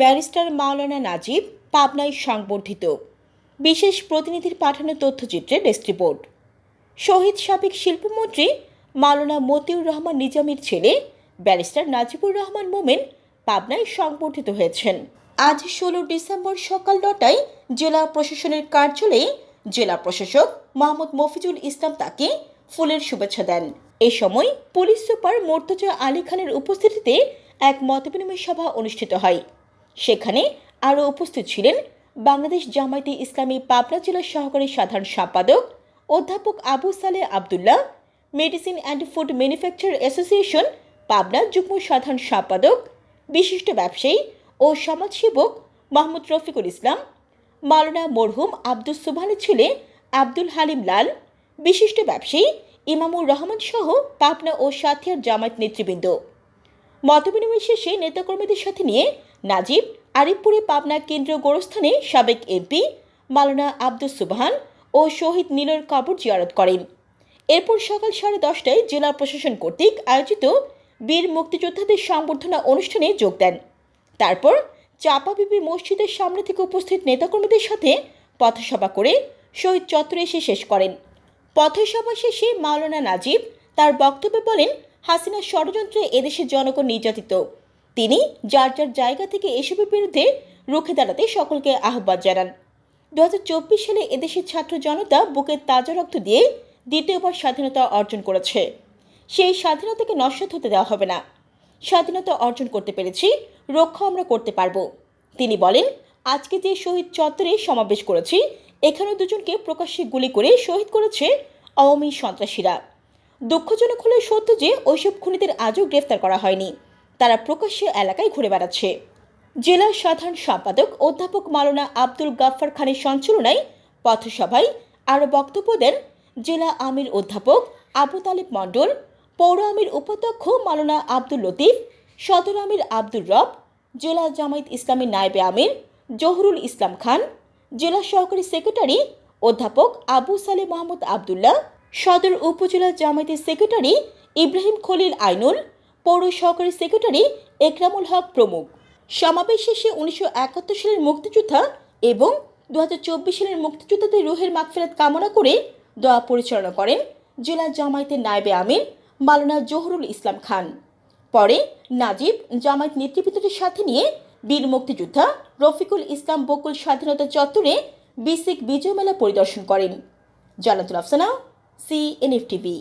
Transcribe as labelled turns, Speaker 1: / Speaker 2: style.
Speaker 1: Barrister মাওলানা নাজিব, পাবনায় সংবর্ধিত। বিশেষ প্রতিনিধির পাঠানো তথ্যচিত্রে ডেস্ক রিপোর্ট। শহীদ সাবেক শিল্পমন্ত্রী মাওলানা মতিউর রহমান নিজামীর ছেলে ব্যারিস্টার নাজিবুর রহমান মোমেন পাবনায় সংবর্ধিত হয়েছেন। আজ ষোলো ডিসেম্বর সকাল নটায় জেলা প্রশাসনের কার্যালয়ে জেলা প্রশাসক মোহাম্মদ মফিজুল ইসলাম তাকে ফুলের শুভেচ্ছা দেন। এ সময় পুলিশ সুপার মোর্তজা আলী খানের উপস্থিতিতে এক মতবিনিময় সভা অনুষ্ঠিত হয়। সেখানে আরও উপস্থিত ছিলেন বাংলাদেশ জামায়াতে ইসলামী পাবনা জেলার সহকারী সাধারণ সম্পাদক অধ্যাপক Abu Saleh Abdullah, medicine and food manufacture association Pabna যুগ্ম সাধারণ সম্পাদক, বিশিষ্ট ব্যবসায়ী ও সমাজসেবক মাহমুদ রফিকুল ইসলাম, মাওলানা মরহুম আব্দুল সুবহানের ছেলে আব্দুল হালিম লাল, বিশিষ্ট ব্যবসায়ী ইমামুর রহমান সহ পাবনা ও সাথিয়ার জামায়াত নেতৃবৃন্দ। মতবিনিময় শেষে নেতাকর্মীদের সাথে নিয়ে নাজিব, আরিফপুরে পাবনা কেন্দ্রীয় গোরস্থানে সাবেক এমপি মাওলানা আব্দুল সুবহান ও শহীদ নীলর কবর জিয়ারত করেন। এরপর সকাল সাড়ে দশটায় জেলা প্রশাসন কর্তৃক আয়োজিত বীর মুক্তিযোদ্ধাদের সংবর্ধনা অনুষ্ঠানে যোগ দেন। তারপর চাপাবিবি মসজিদের সামনে থেকে উপস্থিত নেতাকর্মীদের সাথে পথসভা করে শহীদ চত্বরে এসে শেষ করেন। পথসভা শেষে মাওলানা নাজিব তার বক্তব্যে বলেন, হাসিনা ষড়যন্ত্রে এদেশের জনগণ নির্যাতিত। তিনি যার যার জায়গা থেকে এসবের বিরুদ্ধে রুখে দাঁড়াতে সকলকে আহ্বান জানান। দু হাজার চব্বিশ সালে এদেশের ছাত্র জনতা বুকের তাজা রক্ত দিয়ে দ্বিতীয়বার স্বাধীনতা অর্জন করেছে। সেই স্বাধীনতাকে নস্বাত হতে দেওয়া হবে না। স্বাধীনতা অর্জন করতে পেরেছি, রক্ষা আমরা করতে পারব। তিনি বলেন, আজকে যে শহীদ চত্বরে সমাবেশ করেছি এখানে দুজনকে প্রকাশ্যে গুলি করে শহীদ করেছে আওয়ামী সন্ত্রাসীরা। দুঃখজনক হলে সত্য যে ওইসব খুনিদের আজও গ্রেফতার করা হয়নি। তারা প্রকাশ্য এলাকায় ঘুরে বেড়াচ্ছে। জেলা সাধারণ সম্পাদক অধ্যাপক মাওলানা আব্দুল গাফফার খানের সঞ্চালনায় পথসভায় আরও বক্তব্য দেন জেলা আমির অধ্যাপক আবু তালিব মণ্ডল, পৌর আমির উপাধ্যক্ষ মাওলানা আব্দুল লতিফ, সদর আমির আব্দুর রব, জেলা জামায়াত ইসলামী নায়েবে আমির জহুরুল ইসলাম খান, জেলা সহকারী সেক্রেটারি অধ্যাপক আবু সালে মোহাম্মদ আবদুল্লাহ, সদর উপজেলা জামায়াতের সেক্রেটারি ইব্রাহিম খলিল আইনুল পৌর সহকারী সেক্রেটারি একরামুল হক প্রমুখ। সমাবেশ শেষে উনিশশো একাত্তর সালের মুক্তিযোদ্ধা এবং দু হাজার চব্বিশ সালের মুক্তিযোদ্ধাদের রুহের মাগফেরাত কামনা করে দোয়া পরিচালনা করেন জেলা জামায়াতের নায়েবে আমির মালানা জহরুল ইসলাম খান। পরে নাজিব জামায়াত নেতৃবৃন্দদের সাথে নিয়ে বীর মুক্তিযোদ্ধা রফিকুল ইসলাম বকুল স্বাধীনতা চত্বরে বিসিক বিজয় মেলা পরিদর্শন করেন। Jannatul Afsana C NF TV.